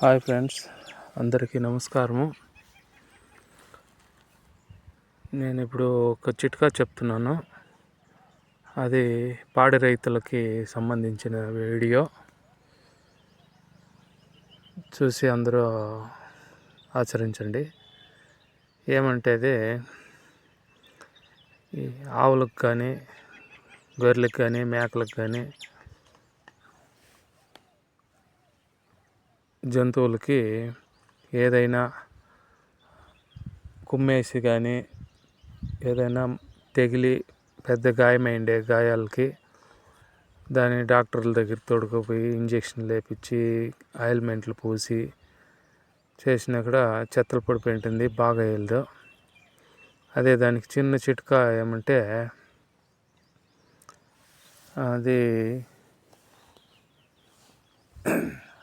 Hi friends అందరికీ నమస్కారము. నేను ఇప్పుడు ఒక చిట్కా చెప్తున్నాను. అది పాడి రైతులకి సంబంధించిన వీడియో. చూసి అందరూ ఆచరించండి. ఏమంటే అది ఈ ఆవులకు కానీ గొర్రెలకు కానీ మేకలకు కానీ జంతువులకి ఏదైనా కుమ్మేసి కానీ ఏదైనా తెగిలి పెద్ద గాయమైండే గాయాలకి దాన్ని డాక్టర్ల దగ్గర తోడుకుపోయి ఇంజక్షన్లు వేపించి ఆయిల్మెంట్లు పూసి చేసినా కూడా చెత్తలు పడిపోయింటుంది బాగా వెళ్ళదు అదే దానికి చిన్న చిట్కా ఏమంటే అది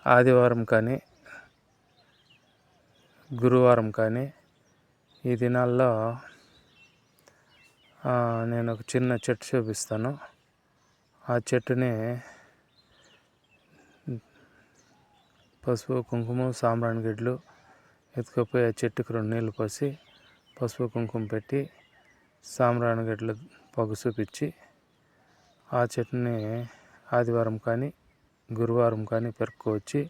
ఆదివారం కానీ గురువారం కానీ ఈ దినాల్లో నేను ఒక చిన్న చెట్టు చూపిస్తాను. ఆ చెట్టుని పసుపు కుంకుమ సాంబ్రాణి గిడ్లు ఎత్తుకుపోయి ఆ చెట్టుకు రెండు నీళ్ళు పోసి పసుపు కుంకుమ పెట్టి సాంబ్రాణి గిడ్లు పొగ చూపించి ఆ చెట్టుని ఆదివారం కానీ గురువారం కానీ పెరుక్కొచ్చి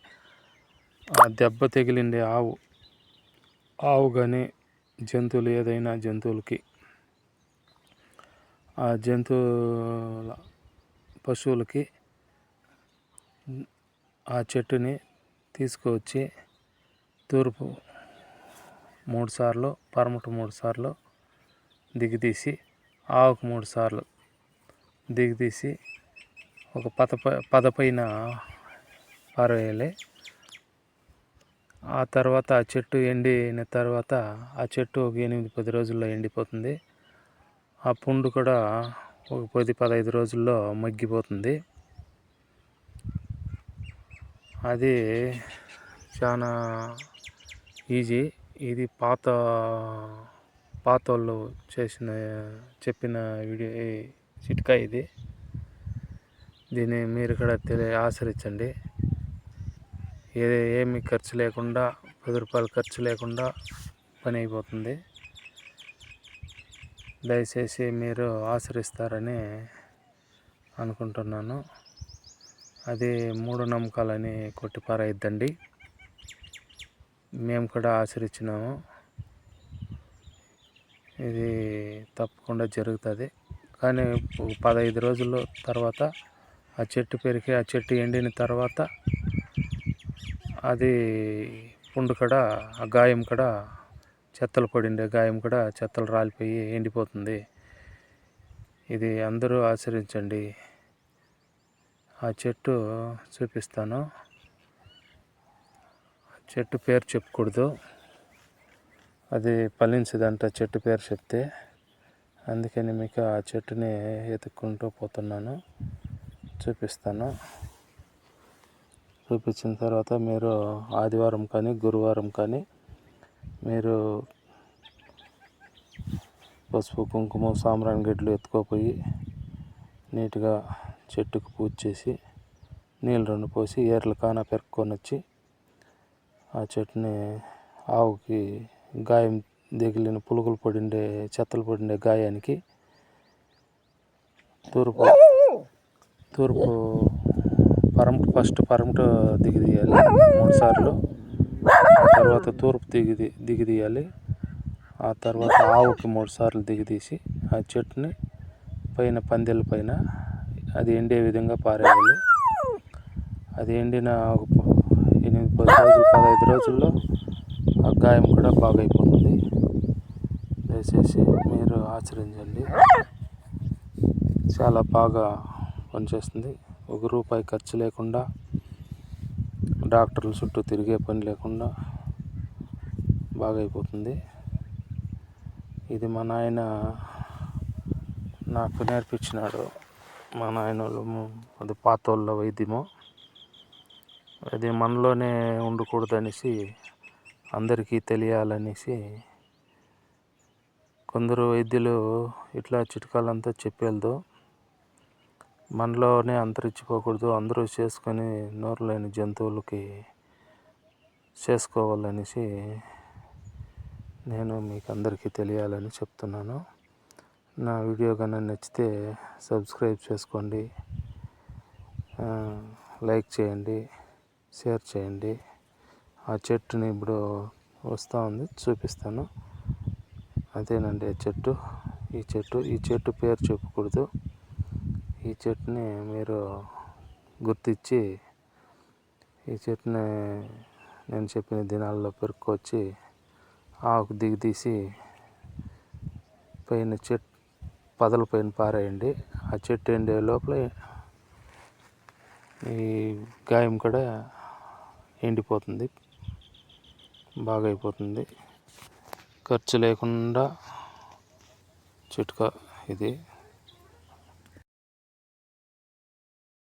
ఆ దెబ్బ తగిలిండే ఆవు ఆవు కానీ జంతువులు ఏదైనా జంతువులకి ఆ జంతువుల పశువులకి ఆ చెట్టుని తీసుకువచ్చి తూర్పు మూడుసార్లు పరమట మూడుసార్లు దిగదీసి ఆవుకు మూడుసార్లు దిగదీసి ఒక పద పద పైన పారవేయాలి. ఆ తర్వాత ఆ చెట్టు ఎండిన తర్వాత ఆ చెట్టు ఒక ఎనిమిది పది రోజుల్లో ఎండిపోతుంది. ఆ పుండు కూడా ఒక పది పదహైదు రోజుల్లో మగ్గిపోతుంది. అది చాలా ఈజీ. ఇది పాత పాత వాళ్ళు చేసిన చెప్పిన వీడియో చిట్కా ఇది. దీన్ని మీరు కూడా తెలియ ఆచరించండి. ఏ ఏమి ఖర్చు లేకుండా పది రూపాయలు ఖర్చు లేకుండా పని అయిపోతుంది. దయచేసి మీరు ఆచరిస్తారని అనుకుంటున్నాను. అది మూఢనమ్మకాలని కొట్టిపారేద్దండి మేము కూడా ఆచరించినాము ఇది తప్పకుండా జరుగుతుంది. కానీ పదహైదు రోజుల తర్వాత ఆ చెట్టు పెరిగి ఆ చెట్టు ఎండిన తర్వాత అది పుండు కూడా ఆ గాయం కూడా చెత్తలు పడిండే గాయం కూడా చెత్తలు రాలిపోయి ఎండిపోతుంది. ఇది అందరూ ఆచరించండి ఆ చెట్టు చూపిస్తాను. ఆ చెట్టు పేరు చెప్పకూడదు. అది ఫలించదంట చెట్టు పేరు చెప్తే. అందుకని మీకు ఆ చెట్టుని ఎత్తుక్కుంటూ పోతున్నాను. చూపిస్తాను. చూపించిన తర్వాత మీరు ఆదివారం కానీ గురువారం కానీ మీరు పసుపు కుంకుమ సాంబ్రాణి గడ్డలు ఎత్తుకోపోయి నీట్గా చెట్టుకు పూజ చేసి నీళ్ళు రెండు పోసి ఏర్లు కాన పెరుక్కొని వచ్చి ఆ చెట్టుని ఆవుకి గాయం దిగిలిన పులుగులు పడిండే చెత్తలు పడిండే గాయానికి తూర్పు తూర్పు పరమట ఫస్ట్ పరమట దిగదీయాలి మూడు సార్లు. తర్వాత తూర్పు దిగి దిగదీయాలి ఆ తర్వాత ఆవుకి మూడు సార్లు దిగదీసి ఆ చెట్టుని పైన పందెల పైన అది ఎండే విధంగా పారేయాలి. అది ఎండిన ఒక ఎనిమిది పది రోజులు పదహైదు రోజుల్లో ఆ గాయం కూడా బాగైపోతుంది దయచేసి మీరు ఆచరించండి. చాలా బాగా పనిచేస్తుంది. ఒక రూపాయి ఖర్చు లేకుండా డాక్టర్ల చుట్టూ తిరిగే పని లేకుండా బాగా అయిపోతుంది ఇది మా నాయన నాకు నేర్పించినాడు. మా నాయన వాళ్ళు అది పాతోళ్ళ వైద్యము. అది మనలోనే ఉండకూడదనేసి అందరికీ తెలియాలనేసి కొందరు వైద్యులు ఇట్లా చిట్కాలంతా చెప్పేళ్ళు మనలోనే అంతరించిపోకూడదు. అందరూ చేసుకొని నోరు లేని జంతువులకి చేసుకోవాలనేసి నేను మీకు అందరికీ తెలియాలని చెప్తున్నాను. నా వీడియో కన్నా నచ్చితే సబ్స్క్రైబ్ చేసుకోండి. లైక్ చేయండి. షేర్ చేయండి. ఆ చెట్టుని ఇప్పుడు వస్తూ ఉంది చూపిస్తాను. అదేనండి ఆ చెట్టు. ఈ చెట్టు ఈ చెట్టు పేరు చెప్పకూడదు. ఈ చెట్టుని మీరు గుర్తించి ఈ చెట్టుని నేను చెప్పిన దినాల్లో పెరుక్కొచ్చి ఆకు దిగి తీసి పైన చెట్ పదల పైన పారేయండి. ఆ చెట్టు ఎండే లోపల ఈ గాయం కూడా ఎండిపోతుంది బాగా అయిపోతుంది ఖర్చు లేకుండా చిట్కా ఇది.